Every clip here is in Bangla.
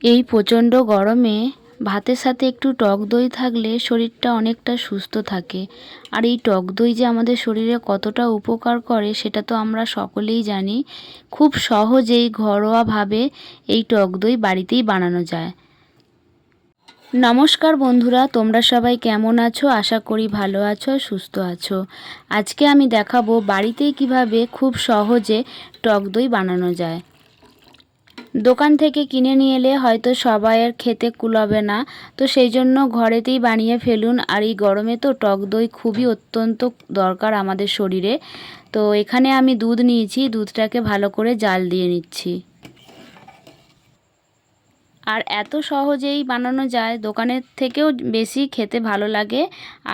এই প্রচণ্ড গরমে ভাতের সাথে একটু টক দই থাকলে শরীরটা অনেকটা সুস্থ থাকে। আর এই টক দই যে আমাদের শরীরে কতটা উপকার করে সেটা তো আমরা সকলেই জানি। খুব সহজেই ঘরোয়াভাবে এই টক দই বাড়িতেই বানানো যায়। নমস্কার বন্ধুরা, তোমরা সবাই কেমন আছো? আশা করি ভালো আছো, সুস্থ আছো। আজকে আমি দেখাবো বাড়িতেই কীভাবে খুব সহজে টক দই বানানো যায়। দোকান থেকে কিনে নিয়ে এলে হয়তো সবাইয়ের খেতে কুলাবে না। তো সেই জন্য ঘরেতেই বানিয়ে ফেলুন। আর এই গরমে তো টক দই খুবই অত্যন্ত দরকার আমাদের শরীরে। তো এখানে আমি দুধ নিয়েছি। দুধটাকে ভালো করে জাল দিয়ে নিচ্ছি। আর এত সহজেই বানানো যায়, দোকানের থেকেও বেশি খেতে ভালো লাগে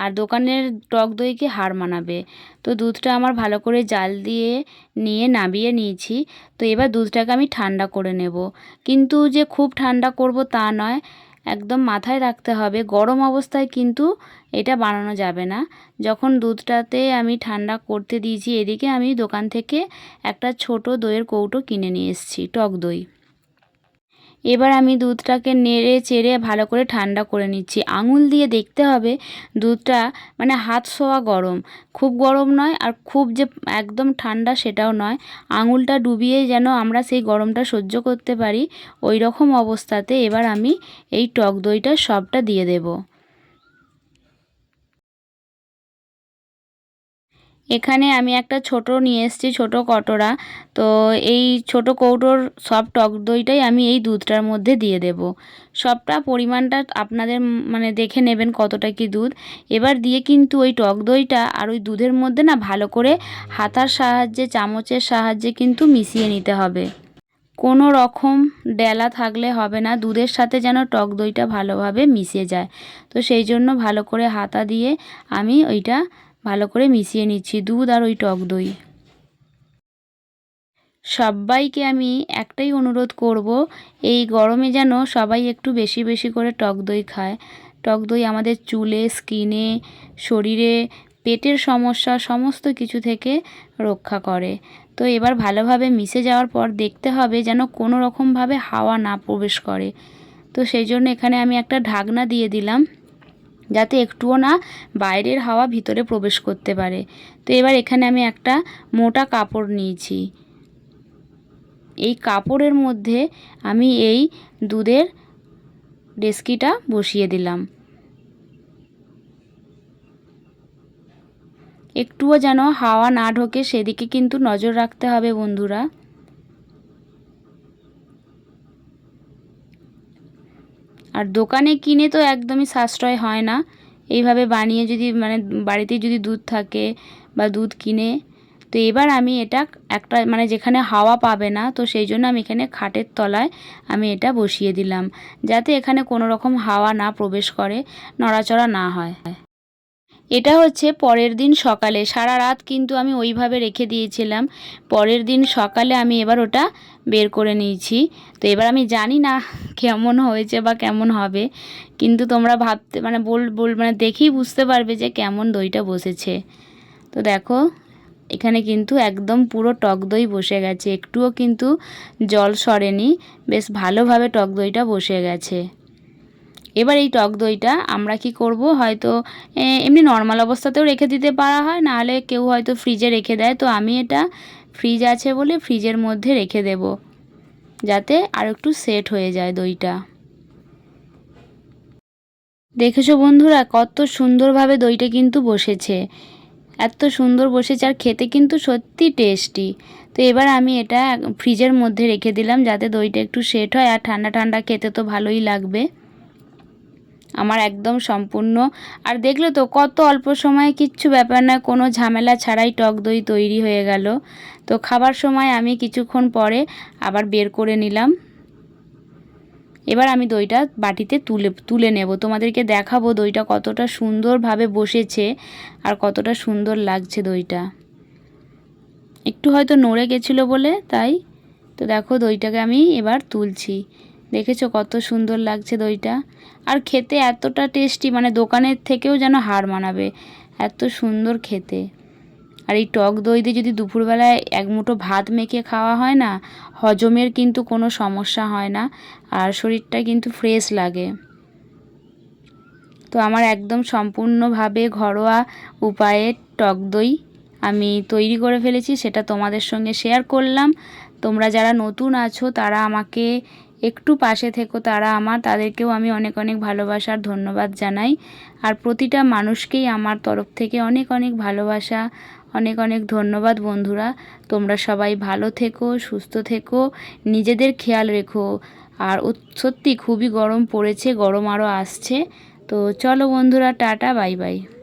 আর দোকানের টক দইকে হার মানাবে। তো দুধটা আমার ভালো করে জাল দিয়ে নিয়ে নাবিয়ে নিয়েছি। তো এবার দুধটাকে আমি ঠান্ডা করে নেব। কিন্তু যে খুব ঠান্ডা করব তা নয়, একদম মাথায় রাখতে হবে। গরম অবস্থায় কিন্তু এটা বানানো যাবে না। যখন দুধটাতে আমি ঠান্ডা করতে দিয়েছি, এদিকে আমি দোকান থেকে একটা ছোট দইয়ের কৌটো কিনে নিয়ে এসেছি, টক দই। এবার আমি দুধটাকে নেড়ে চেড়ে ভালো করে ঠান্ডা করে নিচ্ছি। আঙুল দিয়ে দেখতে হবে দুধটা মানে হাত শোয়া গরম। খুব গরম নয় আর খুব যে একদম ঠান্ডা সেটাও নয়। আঙুলটা ডুবিয়ে যেন আমরা সেই গরমটা সহ্য করতে পারি, ওই রকম অবস্থাতে এবার আমি এই টক দইটা সবটা দিয়ে দেবো। এখানে আমি একটা ছোট নিয়ে এসেছি, ছোট কটোরা। তো এই ছোট কৌটোর সব টক দইটাই আমি এই দুধটার মধ্যে দিয়ে দেব। সবটা পরিমাণটা আপনাদের মানে দেখে নেবেন কতটা কি দুধ। এবার দিয়ে কিন্তু ওই টক দইটা আর ওই দুধের মধ্যে না ভালো করে হাতার সাহায্যে, চামচের সাহায্যে কিন্তু মিশিয়ে নিতে হবে। কোনো রকম ডেলা থাকলে হবে না, দুধের সাথে যেন টক দইটা ভালোভাবে মিশে যায়। তো সেই জন্য ভালো করে হাতা দিয়ে আমি ওইটা ভালো করে মিশিয়ে নিচ্ছি, দুধ আর ওই টক দই। সবাইকে আমি একটাই অনুরোধ করব, এই গরমে যেন সবাই একটু বেশি বেশি করে টক দই খায়। টক দই আমাদের চুলে, স্কিনে, শরীরে, পেটের সমস্যা, সমস্ত কিছু থেকে রক্ষা করে। তো এবার ভালোভাবে মিশে যাওয়ার পর দেখতে হবে যেন কোনো রকমভাবে হাওয়া না প্রবেশ করে। তো সেই জন্য এখানে আমি একটা ঢাকনা দিয়ে দিলাম। যাতে একটুও না বাইরের হাওয়া ভিতরে প্রবেশ করতে পারে। তো এবার এখানে আমি একটা মোটা কাপড় নিয়েছি। এই কাপড়ের মধ্যে আমি এই দুধের ডেস্কিটা বসিয়ে দিলাম। একটুও যেন হাওয়া না ঢোকে, সেদিকে কিন্তু নজর রাখতে হবে বন্ধুরা। আর দোকানে কিনে তো একদমই সাশ্রয় হয় না। এইভাবে বানিয়ে যদি মানে বাড়িতে যদি দুধ থাকে বা দুধ কিনে, তো এবার আমি এটা একটা মানে যেখানে হাওয়া পাবে না, তো সেই জন্য আমি এখানে খাটের তলায় আমি এটা বসিয়ে দিলাম, যাতে এখানে কোনো রকম হাওয়া না প্রবেশ করে, নড়াচড়া না হয়। এটা হচ্ছে পরের দিন সকালে। সারা রাত কিন্তু আমি ওইভাবে রেখে দিয়েছিলাম। পরের দিন সকালে আমি এবার ওটা বের করে নিয়েছি। তো এবার আমি জানি না কেমন হয়েছে বা কেমন হবে। কিন্তু তোমরা ভাবতে মানে বল বল মানে দেখেই বুঝতে পারবে যে কেমন দইটা বসেছে। তো দেখো, এখানে কিন্তু একদম পুরো টক দই বসে গেছে। একটুও কিন্তু জল সরেনি। বেশ ভালোভাবে টক দইটা বসে গেছে। এবার এই টক দইটা আমরা কি করব? হয়তো এমনি নর্মাল অবস্থাতেও রেখে দিতে পারা হয়, নাহলে কেউ হয়তো ফ্রিজে রেখে দেয়। তো আমি এটা ফ্রিজ আছে বলে ফ্রিজের মধ্যে রেখে দেব, যাতে আর একটু সেট হয়ে যায় দইটা। দেখেছ বন্ধুরা, কত সুন্দরভাবে দইটা কিন্তু বসেছে। এত সুন্দর বসেছে আর খেতে কিন্তু সত্যি টেস্টি তো এবার আমি এটা ফ্রিজের মধ্যে রেখে দিলাম, যাতে দইটা একটু সেট হয়, আর ঠান্ডা ঠান্ডা খেতে তো ভালোই লাগবে। আমার একদম সম্পূর্ণ। আর দেখলে তো কত অল্প সময়ে কিচ্ছু ব্যাপার না কোনো ঝামেলা ছাড়াই টক দই তৈরি হয়ে গেল। তো খাবার সময় আমি কিছুক্ষণ পরে আবার বের করে নিলাম। এবার আমি দইটা বাটিতে তুলে তুলে নেব। তোমাদেরকে দেখাবো দইটা কতটা সুন্দরভাবে বসেছে আর কতটা সুন্দর লাগছে দইটা। একটু হয়তো নড়ে গেছিল বলে, তাই। তো দেখো দইটাকে আমি এবার তুলছি। দেখেছ কত সুন্দর লাগছে দইটা? আর খেতে এতটা টেস্টি মানে দোকানের থেকেও যেন হার মানাবে, এত সুন্দর খেতে। আর এই টক দই দিয়ে যদি দুপুরবেলায় এক মুঠো ভাত মেখে খাওয়া হয় না, হজমের কিন্তু কোনো সমস্যা হয় না, আর শরীরটা কিন্তু ফ্রেশ লাগে। তো আমার একদম সম্পূর্ণভাবে ঘরোয়া উপায়ে টক দই আমি তৈরি করে ফেলেছি, সেটা তোমাদের সঙ্গে শেয়ার করলাম। তোমরা যারা নতুন আছো, তারা আমাকে একটু পাশে থেকো তারা আমার, তাদেরকেও আমি অনেক অনেক ভালোবাসার ধন্যবাদ জানাই। আর প্রতিটা মানুষকেই আমার তরফ থেকে অনেক অনেক ভালোবাসা, অনেক অনেক ধন্যবাদ বন্ধুরা। তোমরা সবাই ভালো থেকো, সুস্থ থেকো, নিজেদের খেয়াল রেখো। আর সত্যি খুবই গরম পড়েছে, গরম আরও আসছে। তো চলো বন্ধুরা, টাটা, বাই বাই।